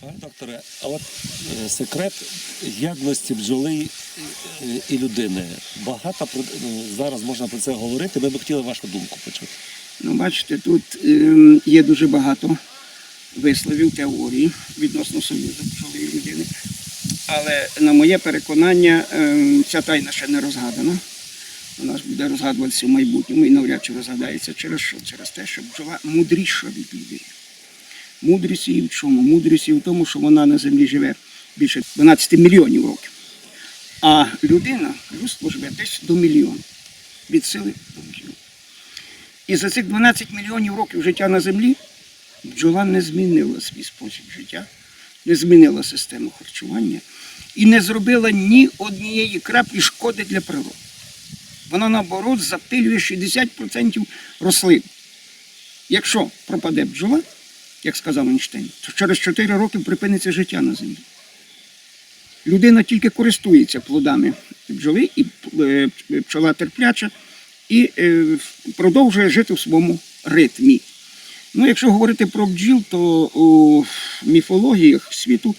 Пане докторе, а от е, секрет єдності бджоли е, і людини. Багато е, зараз можна про це говорити. Ми б хотіли вашу думку почути. Ну, бачите, тут ем, є дуже багато висловів теорії відносно союзу бджоли і людини. Але на моє переконання, ем, ця тайна ще не розгадана. Вона ж буде розгадуватися в майбутньому і навряд чи розгадається через що? Через те, що бджола мудріша від людини. Мудрість її в чому? Мудрість її в тому, що вона на землі живе більше 12 мільйонів років. А людина, людство живе десь до мільйона. Від сили до бджіл. І за цих 12 мільйонів років життя на землі бджола не змінила свій спосіб життя, не змінила систему харчування і не зробила ні однієї краплі шкоди для природи. Вона, наоборот, запилює 60% рослин. Якщо пропаде бджола, як сказав Ейнштейн, то через 4 роки припиниться життя на землі. Людина тільки користується плодами бджоли, і е, пчола терпляча, і е, продовжує жити в своєму ритмі. Ну, якщо говорити про бджіл, то у міфологіях світу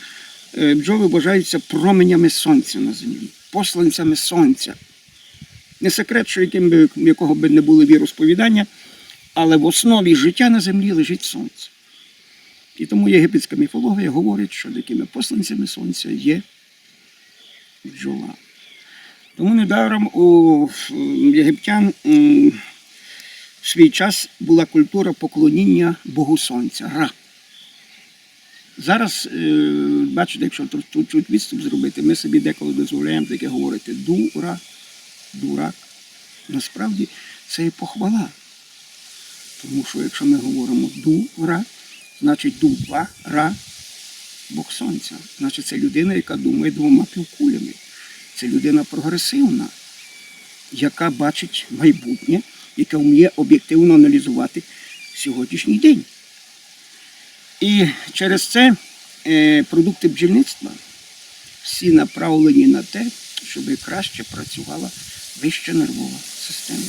е, бджоли вважаються променями сонця на землі, посланцями сонця. Не секрет, що яким би, якого би не було віросповідання, але в основі життя на землі лежить сонце. І тому єгипетська міфологія говорить, що такими посланцями сонця є бджола. Тому недаром у єгиптян в свій час була культура поклоніння Богу Сонця, Ра. Зараз, е, бачите, якщо тут чуть відступ зробити, ми собі деколи дозволяємо таке говорити дура, дурак. Насправді це і похвала. Тому що якщо ми говоримо дура, значить дува, ра, Бог Сонця. Значить, це людина, яка думає двома півкулями. Це людина прогресивна, яка бачить майбутнє, яка вміє об'єктивно аналізувати сьогоднішній день. І через це е, продукти бджільництва всі направлені на те, щоб краще працювала вища нервова система.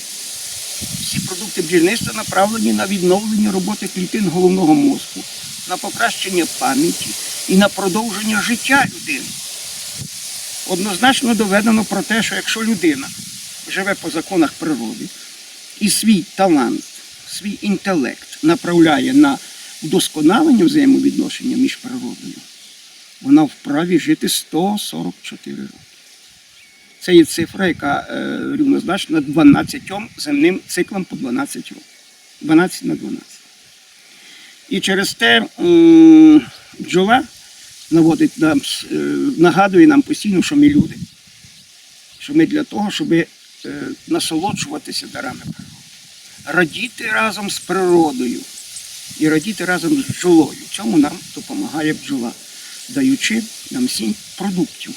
Всі продукти бджільництва направлені на відновлення роботи клітин головного мозку, на покращення пам'яті і на продовження життя людини. Однозначно доведено про те, що якщо людина живе по законах природи і свій талант, свій інтелект направляє на вдосконалення взаємовідношення між природою, вона вправі жити 144 роки. Це є цифра, яка е, рівнозначна 12 земним циклам по 12 років. 12 на 12. І через те бджола наводить нам, е, нагадує нам постійно, що ми люди. Що ми для того, щоб е, насолоджуватися дарами природи. Радіти разом з природою і радіти разом з бджолою. Цьому нам допомагає бджола, даючи нам сім продуктів.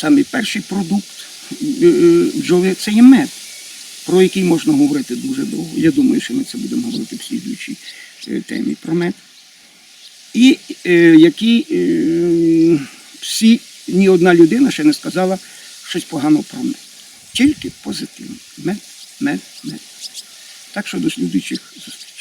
Самий перший продукт е, е, бджоли це є мед, про який можна говорити дуже довго. Я думаю, що ми це будемо говорити в слідуючій е, темі про мед. І е, які е, всі, ні одна людина ще не сказала щось погано про мед. Тільки позитивно. Мед, мед, мед. Так що до слідуючих зустрічей.